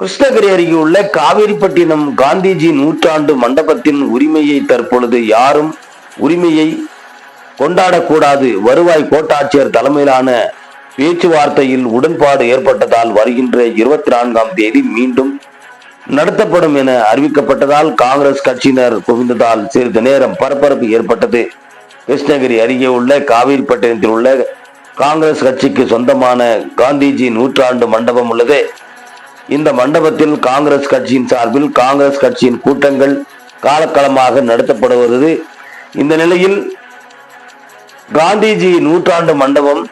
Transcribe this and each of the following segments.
கிருஷ்ணகிரி அருகே உள்ள காவேரிப்பட்டினம் காந்திஜி நூற்றாண்டு மண்டபத்தின் உரிமையை தற்பொழுது யாரும் உரிமையை கொண்டாடக்கூடாது. வருவாய் கோட்டாட்சியர் தலைமையிலான பேச்சுவார்த்தையில் உடன்பாடு ஏற்பட்டதால் வருகின்ற இருபத்தி நான்காம் தேதி மீண்டும் நடத்தப்படும் என அறிவிக்கப்பட்டதால் காங்கிரஸ் கட்சியினர் குவிந்ததால் சிறிது நேரம் பரபரப்பு ஏற்பட்டது. கிருஷ்ணகிரி அருகே உள்ள காவிரிப்பட்டினத்தில் உள்ள காங்கிரஸ் கட்சிக்கு சொந்தமான காந்திஜி நூற்றாண்டு மண்டபம் உள்ளது. இந்த மண்டபத்தில் காங்கிரஸ் கட்சியின் சார்பில் காங்கிரஸ் கட்சியின் கூட்டங்கள் காலக்காலமாக நடத்தப்படுவது இந்த நிலையில் காந்திஜி நூற்றாண்டு மண்டபம்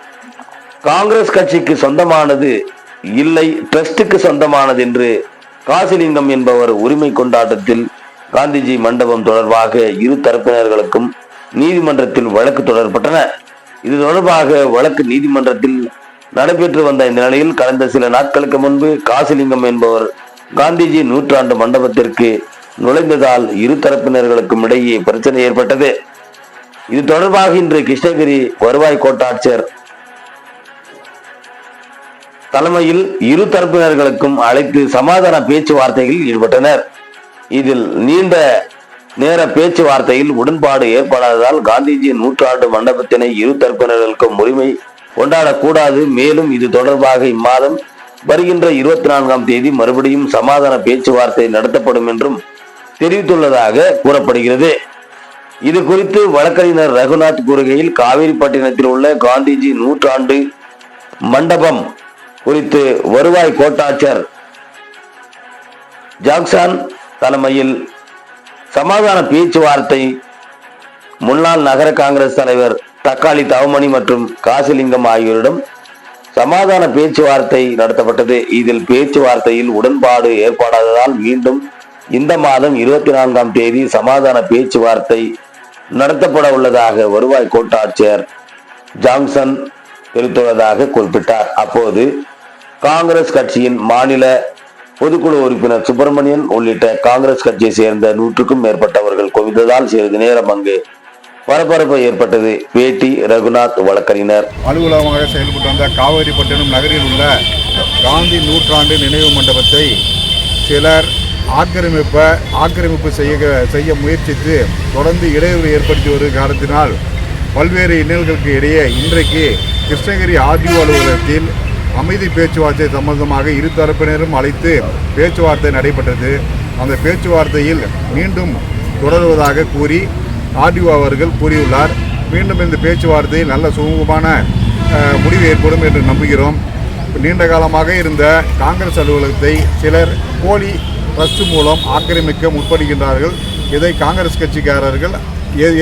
காங்கிரஸ் கட்சிக்கு சொந்தமானது இல்லை ட்ரஸ்டுக்கு சொந்தமானது என்று காசிலிங்கம் என்பவர் உரிமை கொண்டாட்டத்தில் காந்திஜி மண்டபம் தொடர்பாக இரு தரப்பினர்களுக்கும் நீதிமன்றத்தில் வழக்கு தொடரப்பட்டன. இது தொடர்பாக வழக்கு நீதிமன்றத்தில் நடைபெற்று வந்த இந்த நிலையில் கடந்த சில நாட்களுக்கு முன்பு காசிலிங்கம் என்பவர் காந்திஜி நூற்றாண்டு மண்டபத்திற்கு நுழைந்ததால் இரு தரப்பினர்களுக்கும் இடையே பிரச்சனை ஏற்பட்டது. இது தொடர்பாக இன்று கிருஷ்ணகிரி வருவாய் கோட்டாட்சியர் தலைமையில் இரு தரப்பினர்களுக்கும் அழைத்து சமாதான பேச்சுவார்த்தைகளில் ஈடுபட்டனர். இதில் நீண்ட நேர பேச்சுவார்த்தையில் உடன்பாடு ஏற்படாததால் காந்திஜி நூற்றாண்டு மண்டபத்தினை இரு தரப்பினர்களுக்கும் உரிமை கொண்டாடக்கூடாது. மேலும் இது தொடர்பாக இம்மாதம் வருகின்ற இருபத்தி நான்காம் தேதி மறுபடியும் சமாதான பேச்சுவார்த்தை நடத்தப்படும் என்றும் தெரிவித்துள்ளதாக கூறப்படுகிறது. இது குறித்து வழக்கறிஞர் ரகுநாத் கூறுகையில் காவேரிப்பட்டினத்தில் உள்ள காந்திஜி நூற்றாண்டு மண்டபம் குறித்து வருவாய் கோட்டாட்சியர் ஜாக்சான் தலைமையில் சமாதான பேச்சுவார்த்தை முன்னாள் நகர காங்கிரஸ் தலைவர் தக்காளி தவமணி மற்றும் காசிலிங்கம் ஆகியோரிடம் சமாதான பேச்சுவார்த்தை நடத்தப்பட்டது. இதில் பேச்சுவார்த்தையில் உடன்பாடு ஏற்படாததால் மீண்டும் இந்த மாதம் இருபத்தி நான்காம் தேதி சமாதான பேச்சுவார்த்தை நடத்தப்பட உள்ளதாக வருவாய் கோட்டாட்சியர் ஜாங்சன் தெரிவித்துள்ளதாக குறிப்பிட்டார். அப்போது காங்கிரஸ் கட்சியின் மாநில பொதுக்குழு உறுப்பினர் சுப்பிரமணியன் உள்ளிட்ட காங்கிரஸ் கட்சியை சேர்ந்த நூற்றுக்கும் மேற்பட்டவர்கள் குவிந்ததால் சிறிது நேரம் அங்கு பரபரப்பு ஏற்பட்டது. வேட்டி ரகுநாத் வழக்கறிஞர். அலுவலகமாக செயல்பட்டு வந்த காவேரிப்பட்டினம் நகரில் உள்ள காந்தி நூற்றாண்டு நினைவு மண்டபத்தை சிலர் ஆக்கிரமிப்ப ஆக்கிரமிப்பு செய்ய செய்ய முயற்சித்து தொடர்ந்து இடையூறு ஏற்படுத்தி வரும் காரணத்தினால் பல்வேறு இன்னல்களுக்கு இடையே இன்றைக்கு கிருஷ்ணகிரி ஆர்டிஓ அலுவலகத்தில் அமைதி பேச்சுவார்த்தை சம்பந்தமாக இரு தரப்பினரும் அழைத்து பேச்சுவார்த்தை நடைபெற்றது. அந்த பேச்சுவார்த்தையில் மீண்டும் தொடருவதாக கூறி ஆர்டிஓ அவர்கள் கூறியுள்ளார். மீண்டும் இந்த பேச்சுவார்த்தையில் நல்ல சுமூகமான முடிவு ஏற்படும் என்று நம்புகிறோம். நீண்ட காலமாக இருந்த காங்கிரஸ் அலுவலகத்தை சிலர் போலி ட்ரஸ்ட் மூலம் ஆக்கிரமிக்க முற்படுகின்றார்கள். இதை காங்கிரஸ் கட்சிக்காரர்கள்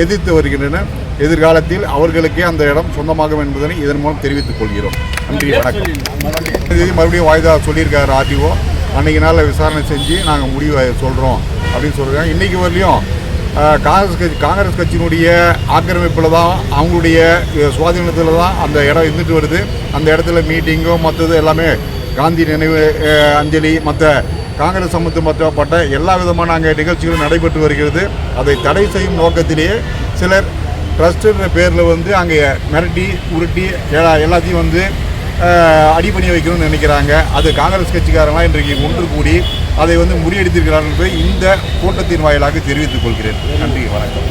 எதிர்த்து வருகின்றனர். எதிர்காலத்தில் அவர்களுக்கே அந்த இடம் சொந்தமாகும் என்பதனை இதன் மூலம் தெரிவித்துக் கொள்கிறோம். நன்றி வணக்கம். மறுபடியும் வாய்தா சொல்லியிருக்காரு ஆர்டிஓ. அன்றைக்கி நாளில் விசாரணை செஞ்சு நாங்கள் முடிவு சொல்கிறோம் அப்படின்னு சொல்கிறாங்க இன்றைக்கி வரலையும் காங்கிரஸ் கட்சி காங்கிரஸ் கட்சியினுடைய ஆக்கிரமிப்பில் தான் அவங்களுடைய சுவாதீனத்தில் தான் அந்த இடம் இருந்துட்டு வருது. அந்த இடத்துல மீட்டிங்கும் மற்றது எல்லாமே காந்தி நினைவு அஞ்சலி மற்ற காங்கிரஸ் சம்பந்தப்பட்ட எல்லா விதமான அங்கே நிகழ்ச்சிகளும் நடைபெற்று வருகிறது. அதை தடை செய்யும் நோக்கத்திலேயே சிலர் ட்ரஸ்ட்டுன்ற பேரில் வந்து அங்கே மிரட்டி உருட்டி எல்லாத்தையும் வந்து அடி பண்ணி வைக்கணும்னு நினைக்கிறாங்க. அது காங்கிரஸ் கட்சிக்காரங்களாம் இன்றைக்கு ஒன்று கூடி அதை வந்து முறியடித்திருக்கிறார்கள் என்பதை இந்த கூட்டத்தின் வாயிலாக தெரிவித்துக் கொள்கிறேன். நன்றி வணக்கம்.